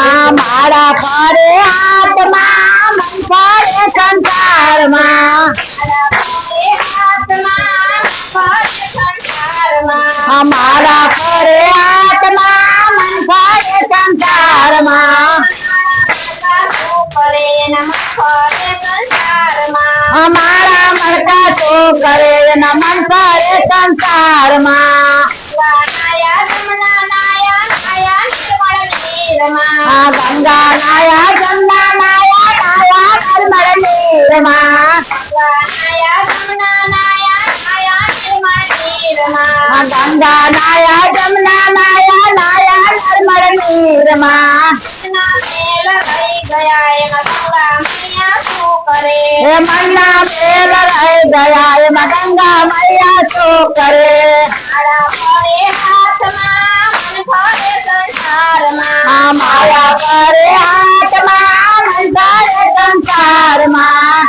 આ મારા ફરે હાથમાં મન ફરે સંસારમાં આ મારા ફરે હાથમાં મન ફરે સંસારમાં અમારા મળતા તો કરે એના મન ફરે સંસારમાં गंगा नाया गंगा नाया नाया निर्मल नीरमा नाया गंगा नाया नाया निर्मल नीरमा गंगा नाया जमुना नाया नाया निर्मल नीरमा कृष्णा मेल रह गया है गंगा मैया सो करे। मन्ना मेल रह गया गंगा मैया सो करे हाथ ना करे आत्मा अंतर संसार माँ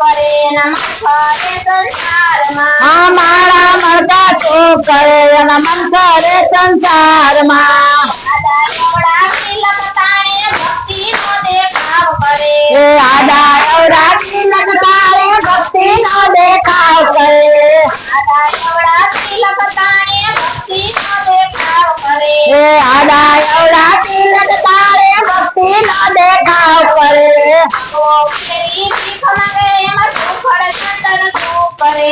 करे नम करे संसार माँ। हमारा मरदा तो करे नमन करे संसार माँ। आधा औरा की लगता रे भक्ति न देखा करे। आधा औरा की लगता रे भक्ति न देखाओ करे। आधा जग तारे भक्ति न देखा परे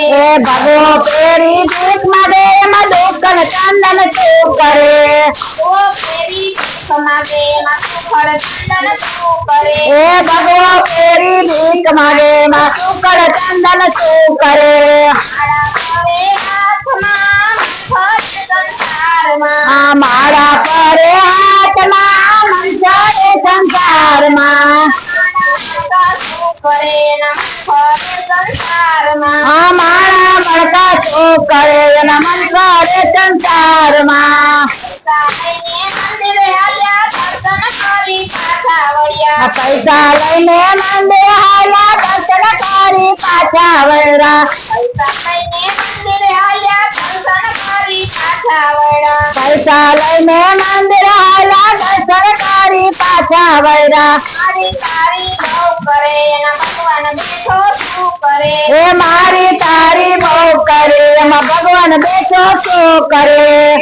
हे भगो पेरी देख मरे मधुकन चंदन तू करे। हे भगो पेरी देख मरे मधुकन चंदन तू करे। મારા પરે હાથમાં મન ચડે સંસારમાં આ મારા મળતા શું કરે એના મન કરે સંસારમાં આ પૈસા લઈને મંદિર હાલ્યા દર્શન કરી પાછા વળરા પૈસા લઈને મંદિર હાલ્યા પાછા પૈસા લઈને નંદરા લાગે સરકારી પાછા વળ્યા એ મારી તારી બહુ કરે એમાં ભગવાન બેઠો શું કરે?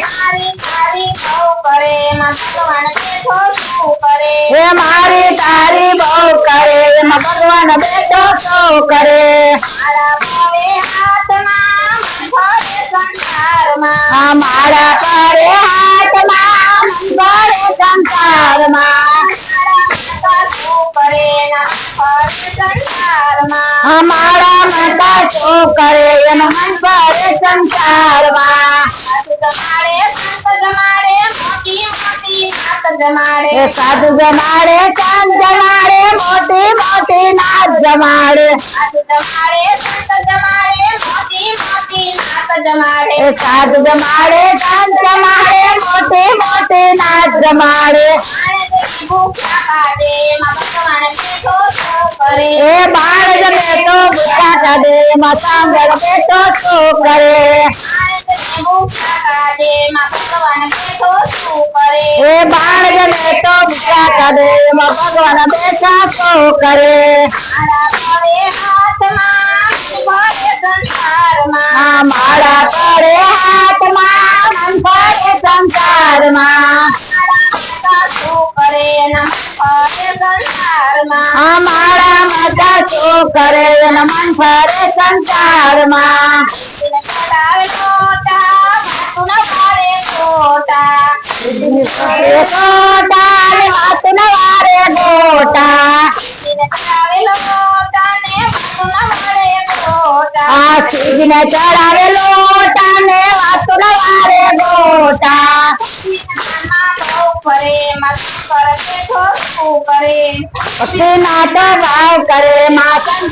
એ મારી તારી બહુ કરે એમાં ભગવાન બેઠો શું કરે? હાથમાં हमारा करे हाथ माँ बड़े संसार माँ। हमारा माता शो करे मन बड़े संसार माँ। साधु जमाड़े, चाँद जमाड़े, मोटी मोटी नाच जमाड़े। जमाड़े साथ जमाड़े, दान जमाड़े, मोटे मोटे नाच जमाड़े। ए बाण जमे तो भूखा का दे माता गड़ तो तो करे। ए बाण जमे तो भूखा का दे माता भगवान શું કરે. મારા પડે હાથમાં મન સંસારમાં. મારા માતા શું કરે મન ફરે સંસારમાં. ને માતું વારે ગોટા આ સીજને ચડાવે લોટા ને વાતું વારે ગોટા ભક્તિ નાટો ભાવ કરે માં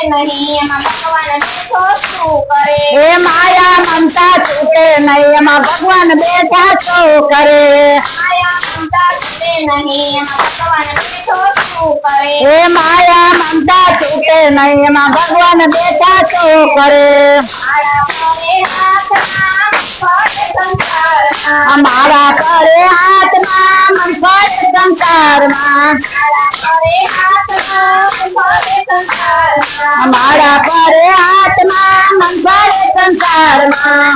ડુંગર ચડે માયા મમતા છે નહીં એમાં ભગવાન બેઠો શું કરે એ માયા મમતા છૂટે નહીં એમાં ભગવાન બેઠા શું કરે માયા મમતા છે નહીં એમાં ભગવાન બેઠો શું કરે એ માયા મમતા છૂટે નહીં એમાં ભગવાન બેઠા શું કરે મારા કરે હાથમાં ફળ સંસારમાં અમારા કરે ભરે સંસારમાં મારા ભરે આત્મા મન ભરે સંસારમાં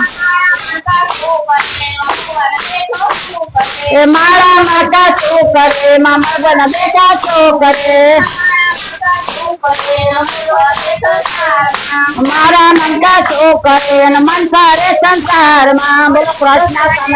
મારા માતા શું કરે, મામા બના બેટા શું કરે? મારા મનકા શું કરે ને મન કરે સંસારમાં. બોલો કૃષ્ણ